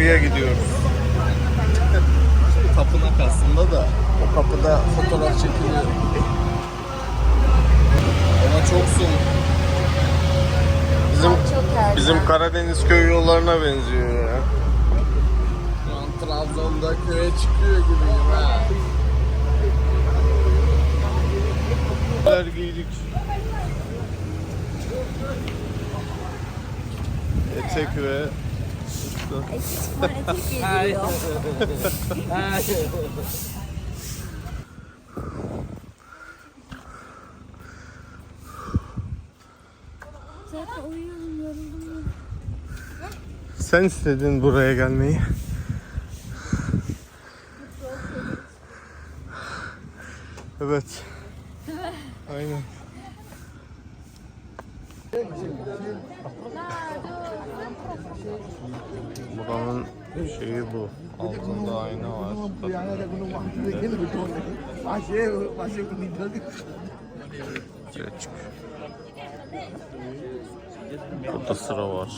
kapıya gidiyoruz. Tapınak aslında da o kapıda fotoğraf çekiliyor. Ama çok soğuk. Bizim bizim Karadeniz köy yollarına benziyor ya. Şu an Trabzon'da köye çıkıyor gibiyim ha. Neler giydik. Etek ve Sen istedin buraya gelmeyi. Evet. Aynen. Buranın şeyi bu. Altında ayna var. Şöyle çık. Burada sıra var.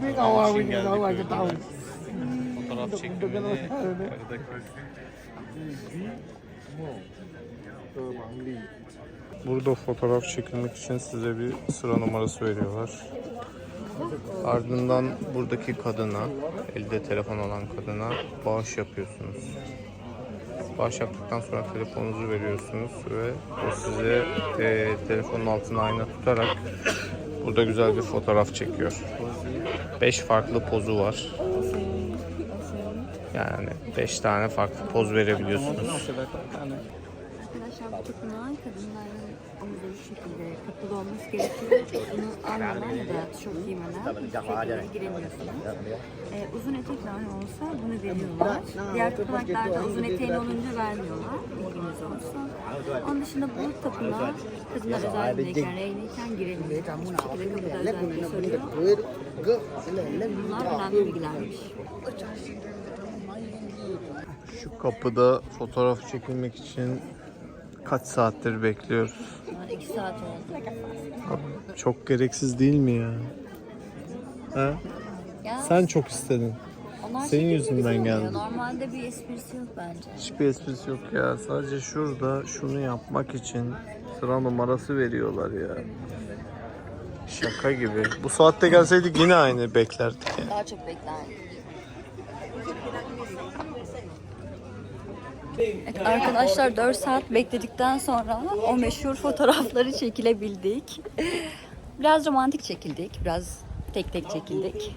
Nguyên ở ngoài cái tàu Fotoğraf çekimini Burada fotoğraf çekilmek için size bir sıra numarası veriyorlar. Ardından buradaki kadına, elde telefon olan kadına bağış yapıyorsunuz. Bağış yaptıktan sonra telefonunuzu veriyorsunuz ve o size e, telefonun altına ayna tutarak burada güzel bir fotoğraf çekiyor. 5 farklı pozu var. Yani 5 tane farklı poz verebiliyorsunuz. Arkadaşlar bu tapınağa kadınların omuzları şu şekilde kapalı olması gerekiyor. Bunu ya da tişört giymeden şekilde giremiyorsunuz. Ee, uzun etekler olsa bunu veriyorlar. Diğer tapınaklarda uzun eteğin olunca vermiyorlar. Bilginiz olsun. Onun dışında bu tapınağa kadınlar özelliğindeyken, reyneyken giremiyor. Bu şekilde kapıda özellikle soruyor. Bunlar önemli bilgilermiş. Şu kapıda fotoğraf çekilmek için kaç saattir bekliyoruz. Yani iki saat oldu. Abi, çok gereksiz değil mi ya? Ha? Ya, Sen çok istedin. onlar senin şekilde yüzünden güzel oluyor. geldim. Normalde bir esprisi yok bence. Hiçbir esprisi yok ya. Sadece şurada şunu yapmak için sıra numarası veriyorlar ya. Şaka gibi. Bu saatte gelseydik yine aynı beklerdik yani. Daha çok beklerdim. Arkadaşlar 4 saat bekledikten sonra o meşhur fotoğrafları çekilebildik. Biraz romantik çekildik, biraz tek tek çekildik.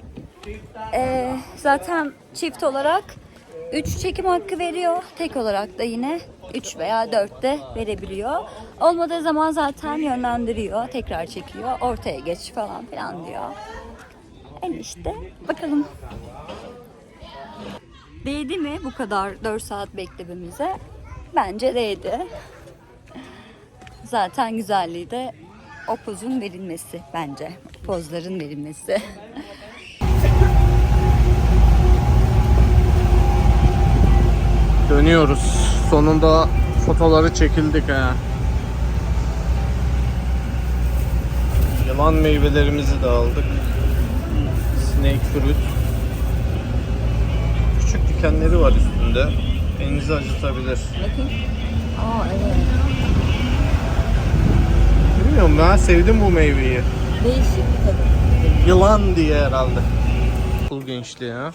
Ee, zaten çift olarak 3 çekim hakkı veriyor. Tek olarak da yine 3 veya 4 de verebiliyor. Olmadığı zaman zaten yönlendiriyor, tekrar çekiyor, ortaya geç falan filan diyor. En işte bakalım. Değdi mi bu kadar 4 saat beklememize? Bence değdi. Zaten güzelliği de o pozun verilmesi bence. Pozların verilmesi. Dönüyoruz. Sonunda fotoları çekildik ha. Yılan meyvelerimizi de aldık. Snake fruit. Küçük dikenleri var üstünde. Elinizi acıtabilir. Bakın. Aa evet. Bilmiyorum ben sevdim bu meyveyi. Değişik bir tadı. Yılan diye herhalde. Okul gençliği ha.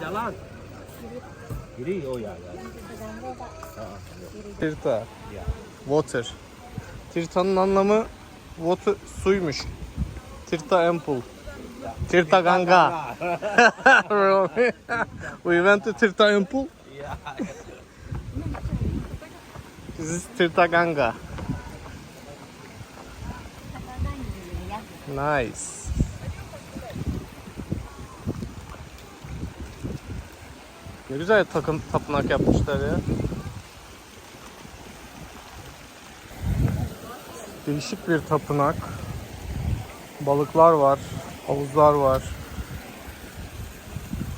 Jalan. Kiri, oh ya. ya. Tirta. Water. Tirta'nın anlamı water suymuş. Tirta ample. Tirta ganga. We went to Tirta ample. This is Tirta ganga. Nice. Ne güzel takım tapınak yapmışlar ya. Değişik bir tapınak. Balıklar var, havuzlar var.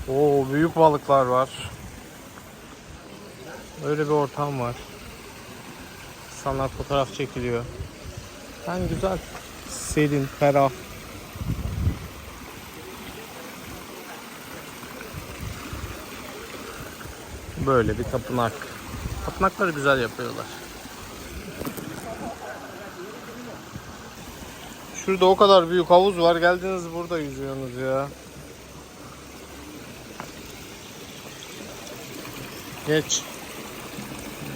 Oo büyük balıklar var. Öyle bir ortam var. İnsanlar fotoğraf çekiliyor. Yani güzel. Serin, ferah. Böyle bir tapınak. Tapınakları güzel yapıyorlar. Şurada o kadar büyük havuz var. Geldiniz burada yüzüyorsunuz ya. Geç.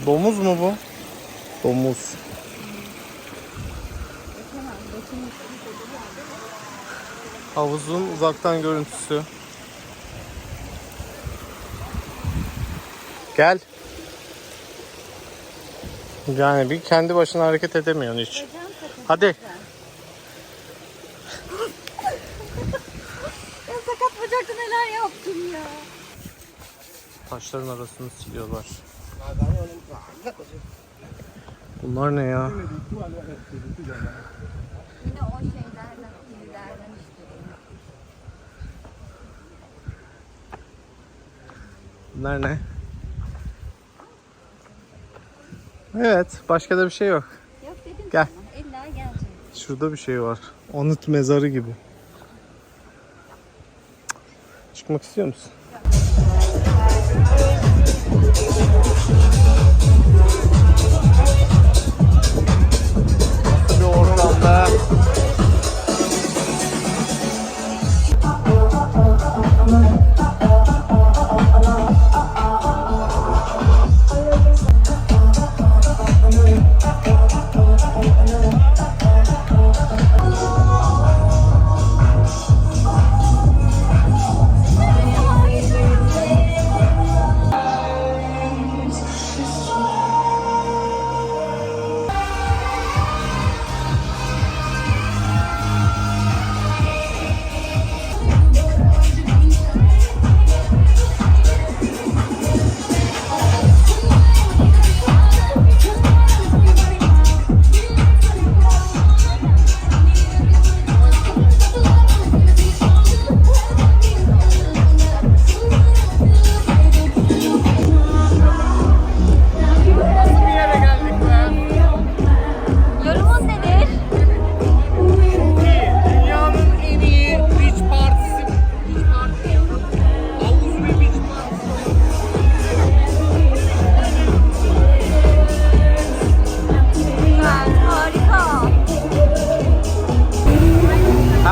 Domuz mu bu? Domuz. Havuzun uzaktan görüntüsü. Gel. Yani bir kendi başına hareket edemiyorsun hiç. Hadi. Neler yaptın ya. Taşların arasını siliyorlar. Bunlar ne ya? Yine o şeylerden, fillerden işte. Bunlar ne? Evet, başka da bir şey yok. Yok dedim Gel. sana. İlla gelecek. Şurada bir şey var. Anıt mezarı gibi. Cık. Çıkmak istiyor musun?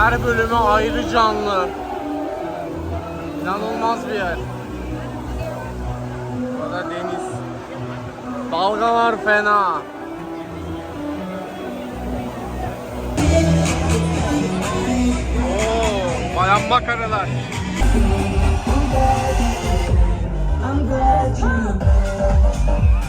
Her bölümü ayrı canlı. İnanılmaz bir yer. Burada deniz. Dalgalar fena. Oo, bayan makaralar. I'm glad you